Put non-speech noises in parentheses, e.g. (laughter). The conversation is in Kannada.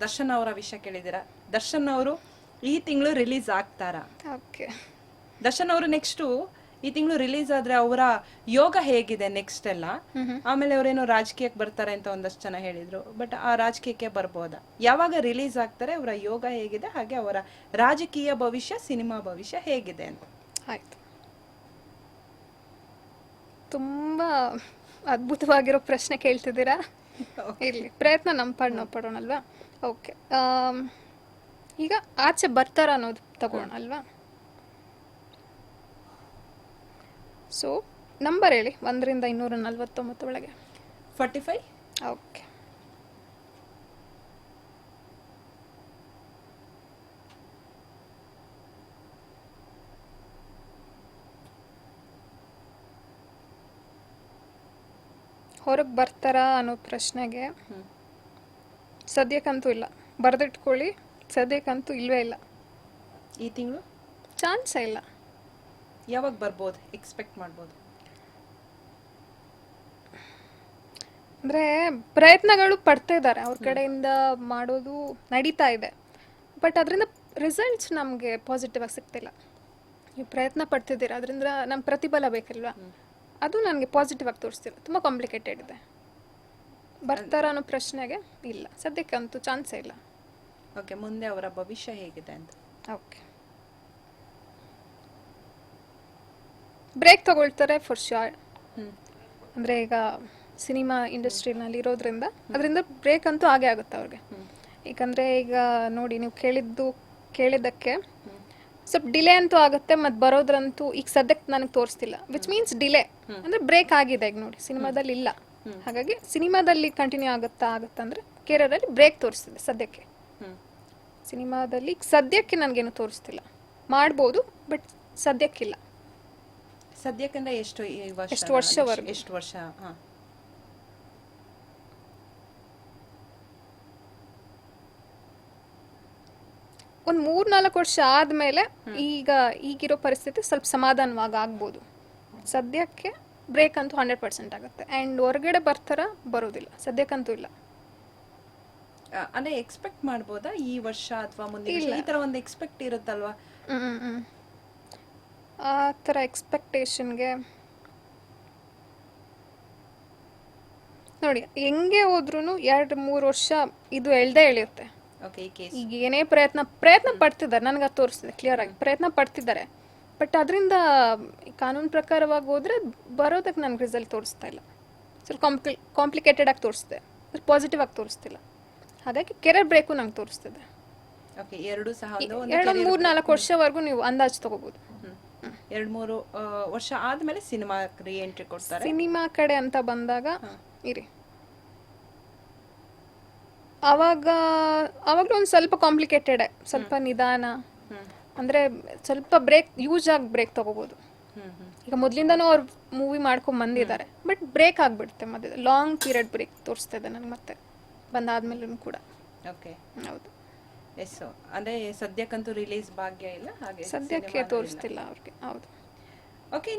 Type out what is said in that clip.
ದರ್ಶನ್ ಅವರ ವಿಷಯ ಕೇಳಿದ್ದೀರಾ? ದರ್ಶನ್ ಅವರು ಈ ತಿಂಗಳು ರಿಲೀಸ್ ಆಗ್ತಾರಾ? ಓಕೆ. ದರ್ಶನ್ ಅವರು ನೆಕ್ಸ್ಟ್ ಈ ತಿಂಗಳು ರಿಲೀಸ್ ಆದ್ರೆ ಅವರ ಯೋಗ ಹೇಗಿದೆ ನೆಕ್ಸ್ಟ್ ಎಲ್ಲ? ಆಮೇಲೆ ಅವರೇನೋ ರಾಜಕೀಯಕ್ಕೆ ಬರ್ತಾರೆ ಅಂತ ಒಂದಷ್ಟು ಜನ ಹೇಳಿದ್ರು. ಬಟ್ ಆ ರಾಜಕೀಯಕ್ಕೆ ಬರ್ಬೋದಾ? ಯಾವಾಗ ರಿಲೀಸ್ ಆಗ್ತಾರೆ ಅವರ ಯೋಗ ಹೇಗಿದೆ ಹಾಗೆ ಅವರ ರಾಜಕೀಯ ಭವಿಷ್ಯ ಸಿನಿಮಾ ಭವಿಷ್ಯ ಹೇಗಿದೆ ಅಂತ. ಆಯ್ತು. ತುಂಬಾ ಅದ್ಭುತವಾಗಿರೋ ಪ್ರಶ್ನೆ ಕೇಳ್ತಿದ್ದೀರಾ? (laughs) ಇಲ್ಲಿ ಪ್ರಯತ್ನ ನಮ್ಮ ಪಾಡ್ ನಾವು ಪಡೋಣಲ್ವಾ ಓಕೆ ಈಗ ಆಚೆ ಬರ್ತಾರ ಅನ್ನೋದು ತಗೋಣ ಅಲ್ವಾ? ಸೊ ನಂಬರ್ ಹೇಳಿ ಒಂದರಿಂದ ಇನ್ನೂರ ನಲ್ವತ್ತೊಂಬತ್ತು ಒಳಗೆ. ಫಾರ್ಟಿ ಫೈವ್ ಓಕೆ ಹೊರಗೆ ಬರ್ತಾರಾ ಅನ್ನೋ ಪ್ರಶ್ನೆಗೆ ಸದ್ಯಕ್ಕಂತೂ ಇಲ್ಲ. ಬರೆದಿಟ್ಕೊಳ್ಳಿ ಸದ್ಯಕ್ಕಂತೂ ಇಲ್ವೇ ಇಲ್ಲ. ಈ ತಿಂಗಳು? ಚಾನ್ಸ್ ಇಲ್ಲ. ಯಾವಾಗ ಬರ್ಬೋದು? ಎಕ್ಸ್ಪೆಕ್ಟ್ ಮಾಡ್ಬೋದು? ಅಂದರೆ ಪ್ರಯತ್ನಗಳು ಪಡ್ತಾ ಇದ್ದಾರೆ. ಅವ್ರ ಕಡೆಯಿಂದ ಮಾಡೋದು ನಡೀತಾ ಇದೆ. ಬಟ್ ಅದರಿಂದ ರಿಸಲ್ಟ್ಸ್ ನಮಗೆ ಪಾಸಿಟಿವ್ ಆಗಿ ಸಿಗ್ತಿಲ್ಲ. ನೀವು ಪ್ರಯತ್ನ ಪಡ್ತಿದ್ದೀರಾ. ಅದರಿಂದ ನಮ್ಮ ಪ್ರತಿಫಲ ಬೇಕಲ್ವಾ? ಅದು ನನಗೆ ಪಾಸಿಟಿವ್ ಆಗಿ ತೋರಿಸ್ತಿಲ್ಲ ತುಂಬ ಕಾಂಪ್ಲಿಕೇಟೆಡ್ ಇದೆ. ಬರ್ತಾರ ಅನ್ನೋ ಪ್ರಶ್ನೆಗೆ ಇಲ್ಲ. ಸದ್ಯಕ್ಕಂತೂ ಚಾನ್ಸೇ ಇಲ್ಲ. ಓಕೆ ಮುಂದೆ ಅವರ ಭವಿಷ್ಯ ಹೇಗಿದೆ ಅಂತ. ಓಕೆ. ಬ್ರೇಕ್ ತಗೊಳ್ತಾರೆ ಫಾರ್ ಶೋರ್ ಅಂದರೆ ಈಗ ಸಿನಿಮಾ ಇಂಡಸ್ಟ್ರಿನಲ್ಲಿ ಇರೋದ್ರಿಂದ ಅದರಿಂದ ಬ್ರೇಕ್ ಅಂತೂ ಆಗೇ ಆಗುತ್ತೆ ಅವ್ರಿಗೆ. ಯಾಕಂದರೆ ಈಗ ನೋಡಿ ನೀವು ಕೇಳಿದ್ದು ಕೇಳಿದ್ದಕ್ಕೆ ಸ್ವಲ್ಪ ಡಿಲೇ ಅಂತೂ ಆಗುತ್ತೆ ಮತ್ತು ಬರೋದ್ರಂತೂ ಈಗ ಸದ್ಯಕ್ಕೆ ನನಗೆ ತೋರಿಸ್ತಿಲ್ಲ. ವಿಚ್ ಮೀನ್ಸ್ ಡಿಲೇ ಅಂದರೆ ಬ್ರೇಕ್ ಆಗಿದೆ ಈಗ ನೋಡಿ ಸಿನಿಮಾದಲ್ಲಿ ಇಲ್ಲ. ಹಾಗಾಗಿ ಸಿನಿಮಾದಲ್ಲಿ ಕಂಟಿನ್ಯೂ ಆಗುತ್ತಾ ಆಗುತ್ತಾ ಅಂದ್ರೆ ಕೇರಳದಲ್ಲಿ ಬ್ರೇಕ್ ತೋರಿಸ್ತಿದೆ ಸದ್ಯಕ್ಕೆ. ಹ್ಮ್. ಸಿನಿಮಾದಲ್ಲಿ ಸದ್ಯಕ್ಕೆ ನನಗೇನು ತೋರಿಸ್ತಿಲ್ಲ. ಮಾಡ್ಬೋದು ಬಟ್ ಸದ್ಯಕ್ಕಿಲ್ಲ. ಸದ್ಯಕ್ಕಂದ್ರೆ ಎಷ್ಟು ಎಷ್ಟು ವರ್ಷವರೆಗೂ? ಎಷ್ಟು ವರ್ಷ? ಒಂದ್ ಒಂದು ಮೂರ್ ನಾಲ್ಕು ವರ್ಷ ಆದ್ಮೇಲೆ ಈಗ ಈಗಿರೋ ಪರಿಸ್ಥಿತಿ ಸ್ವಲ್ಪ ಸಮಾಧಾನವಾಗಿ ಆಗ್ಬೋದು. ಸದ್ಯಕ್ಕೆ ಬ್ರೇಕ್ ಅಂತೂ ಹಂಡ್ರೆಡ್ ಪರ್ಸೆಂಟ್ ಆಗುತ್ತೆ. ಆ್ಯಂಡ್ ಹೊರಗಡೆ ಬರ್ತಾರ ಬರೋದಿಲ್ಲ. ಸದ್ಯಕ್ಕಂತೂ ಇಲ್ಲ. ಅಂದ್ರೆ ಎಕ್ಸ್ಪೆಕ್ಟ್ ಮಾಡ್ಬೋದಾ? ಈ ವರ್ಷ ಅಥವಾ ಮುಂದಿನ ವರ್ಷ? ಈ ತರ ಒಂದು ಎಕ್ಸ್ಪೆಕ್ಟ್ ಇರುತ್ತಲ್ವಾ? ಆ ಥರ ಎಕ್ಸ್ಪೆಕ್ಟೇಷನ್ಗೆ ನೋಡಿ ಹೆಂಗೆ ಹೋದ್ರೂ ಎರಡು ಮೂರು ವರ್ಷ ಇದು ಎಳ್ದೇ ಎಳೆಯುತ್ತೆ. ಓಕೆ ಈ ಕೇಸ್ ಈಗ ಏನೇ ಪ್ರಯತ್ನ ಪ್ರಯತ್ನ ಪಡ್ತಿದ್ದಾರೆ. ನನಗೆ ಅದು ತೋರಿಸ್ತಿದೆ ಕ್ಲಿಯರ್ ಆಗಿ ಪ್ರಯತ್ನ ಪಡ್ತಿದ್ದಾರೆ. ಬಟ್ ಅದರಿಂದ ಕಾನೂನು ಪ್ರಕಾರವಾಗಿ ಹೋದರೆ ಬರೋದಕ್ಕೆ ನನಗೆ ರಿಸಲ್ಟ್ ತೋರಿಸ್ತಾ ಇಲ್ಲ. ಸ್ವಲ್ಪ ಕಾಂಪ್ಲಿ ಕಾಂಪ್ಲಿಕೇಟೆಡ್ ಆಗಿ ತೋರಿಸ್ತಿದೆ ಪಾಸಿಟಿವ್ ಆಗಿ ತೋರಿಸ್ತಿಲ್ಲ. ಹಾಗಾಗಿ ಕೆರೆ ಬ್ರೇಕು ನಂಗೆ ತೋರಿಸ್ತಿದೆ. ಓಕೆ ಎರಡು ಸಹ ಒಂದು ಒಂದು ಎರಡೊಂದು ಮೂರು ನಾಲ್ಕು ವರ್ಷವರೆಗೂ ನೀವು ಅಂದಾಜು ತಗೋಬೋದು. ಹ್ಮ್. ಎರಡ್ ಮೂರು ಆ, ವರ್ಷ ಆದ್ಮೇಲೆ ಸಿನಿಮಾ ಎಂಟ್ರಿ ಕೊಡ್ತಾರೆ. ಸಿನಿಮಾ ಕಡೆ ಅಂತ ಬಂದಾಗ ಇರಿ. ಅವಾಗ ಅವಾಗ ಒಂದು ಸ್ವಲ್ಪ ಕಾಂಪ್ಲಿಕೇಟೆಡ್ ಸ್ವಲ್ಪ ನಿಧಾನ. ಹ್ಮ್. ಅಂದರೆ ಸ್ವಲ್ಪ ಬ್ರೇಕ್ ಯೂಸ್ ಆಗಿ ಬ್ರೇಕ್ ತಗೋಬೋದು. ಈಗ ಮೊದಲಿಂದನೂ ಅವ್ರು ಮೂವಿ ಮಾಡ್ಕೊಂಡು ಬಂದಿದ್ದಾರೆ. ಬಟ್ ಬ್ರೇಕ್ ಆಗಿಬಿಡುತ್ತೆ ಮಧ್ಯದ ಲಾಂಗ್ ಪೀರಿಯಡ್ ಬ್ರೇಕ್ ತೋರಿಸ್ತಾ ಇದೆ ನನಗೆ ಮತ್ತೆ ಬಂದಾದ್ಮೇಲೂ ಕೂಡ. ಓಕೆ ಹೌದು. ಎಸ್ ಅಂದ್ರೆ ಸದ್ಯಕ್ಕಂತೂ ರಿಲೀಸ್ ಭಾಗ್ಯ ಇಲ್ಲ ಹಾಗೆ ಸದ್ಯಕ್ಕೆ ತೋರಿಸ್ತಿಲ್ಲ ಅವ್ರಿಗೆ ಹೌದು. ಓಕೆ